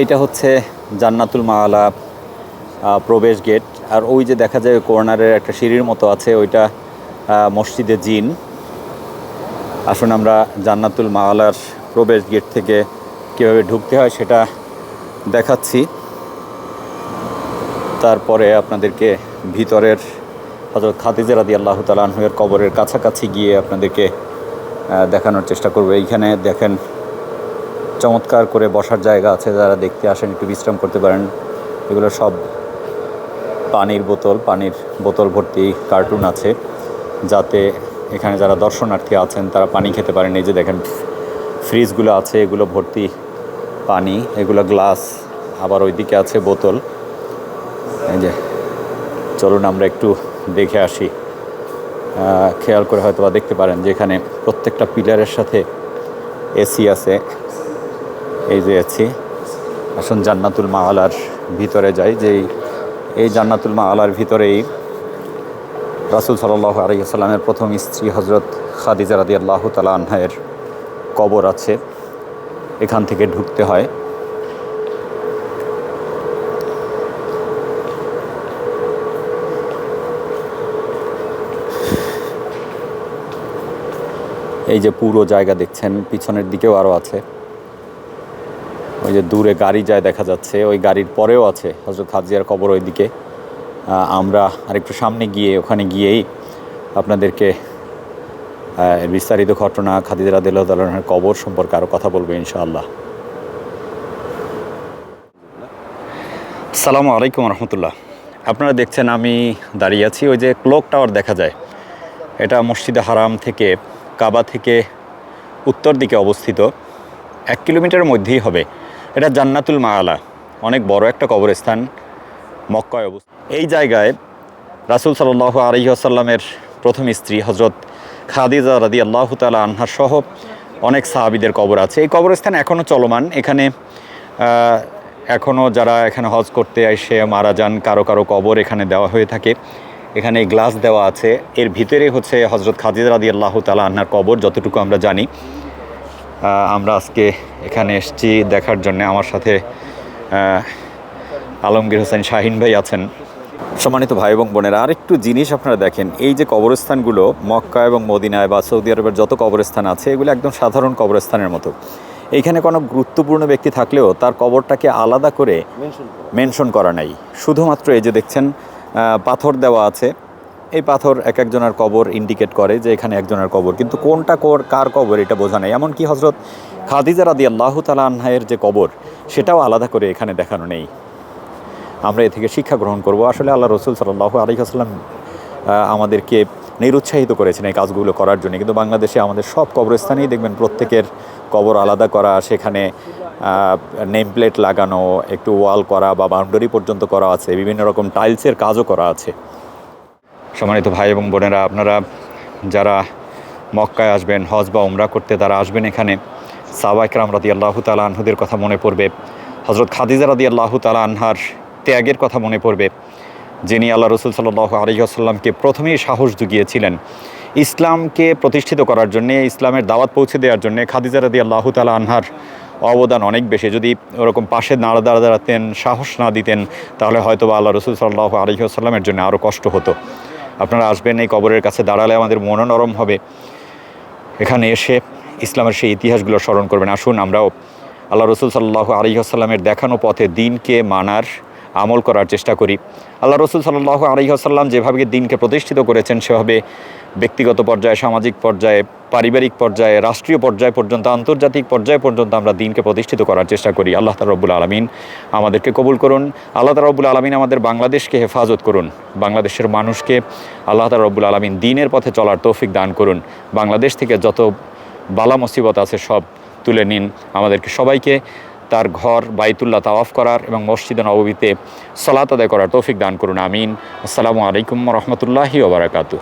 এইটা হচ্ছে জান্নাতুল আহ, প্রবেশ গেট। আর ওই যে দেখা যায় কর্নারের একটা সিঁড়ির মতো আছে ওইটা মসজিদে জিন। আসুন আমরা জান্নাতুল মালার প্রবেশ গেট থেকে কীভাবে ঢুকতে হয় সেটা দেখাচ্ছি। তারপরে আপনাদেরকে ভিতরের হজরত খাদিজা রাদি আল্লাহ তালাহের কবরের কাছাকাছি গিয়ে আপনাদেরকে দেখানোর চেষ্টা করব। এইখানে দেখেন চমৎকার করে বসার জায়গা আছে, যারা দেখতে আসেন, একটু বিশ্রাম করতে পারেন। এগুলো সব পানির বোতল পানির বোতল ভর্তি কার্টুন আছে, যাতে এখানে যারা দর্শনার্থী আছেন, তারা পানি খেতে পারেন। এই যে দেখেন, ফ্রিজগুলো আছে, এগুলো ভর্তি পানি, এগুলো গ্লাস, আবার ওইদিকে আছে বোতল। এই যে, চলুন আমরা একটু দেখে আসি। খেয়াল করে হয়তো বা দেখতে পারেন যে এখানে প্রত্যেকটা পিলারের সাথে এসি আছে। এই যে আছি। আসুন জান্নাতুল মাওয়ালার ভিতরে যাই, যে এই- জান্নাতুল মাওয়ালার ভিতরেই রাসুল সাল্লাহ আলাইসাল্লামের প্রথম স্ত্রী হজরত খাদিজা রাদি আল্লাহ তালা আনহায়ের কবর আছে। এখান থেকে ঢুকতে হয়। এই যে পুরো জায়গা দেখছেন, পিছনের দিকেও আরও আছে। ওই যে দূরে গাড়ি যায় দেখা যাচ্ছে, ওই গাড়ির পরেও আছে হজরত খাজিয়ার কবর ওইদিকে। আমরা আরেকটু সামনে গিয়ে, ওখানে গিয়েই আপনাদেরকে বিস্তারিত ঘটনা, খাদিজা রাদিল্লাহর কবর সম্পর্কে আরও কথা বলব ইনশাআল্লাহ। সালামু আলাইকুম রহমতুল্লাহ। আপনারা দেখছেন আমি দাঁড়িয়ে আছি, ওই যে ক্লোক টাওয়ার দেখা যায়। এটা মসজিদে হারাম থেকে কাবা থেকে উত্তর দিকে অবস্থিত। এক কিলোমিটারের মধ্যেই হবে। এটা জান্নাতুল মায়ালা অনেক বড় একটা কবরস্থান, মক্কায় অবস্থিত। এই জায়গায় রাসুল সাল্লাহ আলহিহাসাল্লামের প্রথম স্ত্রী হজরত খাদিজা রাদি আল্লাহ তালা আনহার সহ অনেক সাহাবিদের কবর আছে। এই কবরস্থান এখনও চলমান। এখানে এখনও যারা এখানে হজ করতে এসে মারা যান, কারও কারও কবর এখানে দেওয়া হয়ে থাকে। এখানে গ্লাস দেওয়া আছে। এর ভিতরে হচ্ছে হজরত খাদিজা রাদি আল্লাহ তালা আনহার কবর, যতটুকু আমরা জানি। আমরা আজকে এখানে এসেছি দেখার জন্য। আমার সাথে আলমগীর হোসেন শাহিন ভাই আছেন। সম্মানিত ভাই এবং বোনেরা আরেকটু জিনিস আপনারা দেখেন। এই যে কবরস্থানগুলো মক্কা এবং মদিনায় বা সৌদি আরবের যত কবরস্থান আছে এগুলো একদম সাধারণ কবরস্থানের মতো। এইখানে কোনো গুরুত্বপূর্ণ ব্যক্তি থাকলেও তার কবরটাকে আলাদা করে মেনশন করা নাই। শুধুমাত্র এই যে দেখছেন পাথর দেওয়া আছে। এই পাথর এক একজনের কবর ইন্ডিকেট করে যে এখানে একজনের কবর, কিন্তু কোনটা কর, কার কবর এটা বোঝা নেই। এমনকি হজরত খাদিজা রাদি আল্লাহ তালা আনহায়ের যে কবর, সেটাও আলাদা করে এখানে দেখানো নেই। আমরা এ থেকে শিক্ষা গ্রহণ করব। আসলে আল্লাহ রসুল সাল্লাহ আলিহাস্লাম আমাদেরকে নিরুৎসাহিত করেছেন এই কাজগুলো করার জন্য। কিন্তু বাংলাদেশে আমাদের সব কবরস্থানেই দেখবেন প্রত্যেকের কবর আলাদা করা, সেখানে নেম প্লেট লাগানো, একটু ওয়াল করা বা বাউন্ডারি পর্যন্ত করা আছে, বিভিন্ন রকম টাইলসের কাজও করা আছে। সম্মানিত ভাই এবং বোনেরা, আপনারা যারা মক্কায় আসবেন, হজ বা উমরা করতে তারা আসবেন এখানে সাবা ইকরাম রাদি আল্লাহ তালা আনহুদের কথা মনে পড়বে। হজরত খাদিজা রাদি আল্লাহ তালা আনহার ত্যাগের কথা মনে পড়বে, যিনি আল্লাহ রসুল সাল্লাহ আলহিহাসাল্লামকে প্রথমেই সাহস জুগিয়েছিলেন ইসলামকে প্রতিষ্ঠিত করার জন্যে, ইসলামের দাওয়াত পৌঁছে দেওয়ার জন্য খাদিজা রাদি আল্লাহ তালা আনহার অবদান অনেক বেশি। যদি ওরকম পাশে নাড়া দাঁড়া দাঁড়াতেন, সাহস না দিতেন, তাহলে হয়তো আল্লাহ রসুল সাল্লাহ আলহিহাসাল্লামের জন্য আরও কষ্ট হতো। আপনারা আসবেন এই কবরের কাছে, দাঁড়ালে আমাদের মনও নরম হবে। এখানে এসে ইসলামের সেই ইতিহাসগুলো স্মরণ করবেন। আসুন আমরাও আল্লাহ রসুল সাল্লাহ আলিহাসাল্লামের দেখানো পথে দিনকে মানার আমল করার চেষ্টা করি। আল্লাহ রসুল সাল্লাহ আলিহাসাল্লাম যেভাবে দিনকে প্রতিষ্ঠিত করেছেন, সেভাবে ব্যক্তিগত পর্যায়ে, সামাজিক পর্যায়ে, পারিবারিক পর্যায়ে, রাষ্ট্রীয় পর্যায় পর্যন্ত, আন্তর্জাতিক পর্যায় পর্যন্ত আমরা দিনকে প্রতিষ্ঠিত করার চেষ্টা করি। আল্লাহ তালা রব্বুল আলমিন আমাদেরকে কবুল করুন। আল্লাহ তালা রব্বুল আলমিন আমাদের বাংলাদেশকে হেফাজত করুন। বাংলাদেশের মানুষকে আল্লাহ তালা রব্বুল আলমিন দিনের পথে চলার তৌফিক দান করুন। বাংলাদেশ থেকে যত বালা মুসিবত আছে সব তুলে নিন। আমাদেরকে সবাইকে তার ঘর বাইতুল্লাহ তাওয়াফ করার এবং মসজিদ নবীতে সলাত আদায় করার তৌফিক দান করুন, আমিন। আসসালামু আলাইকুম রহমতুল্লাহি ওবরাকাতু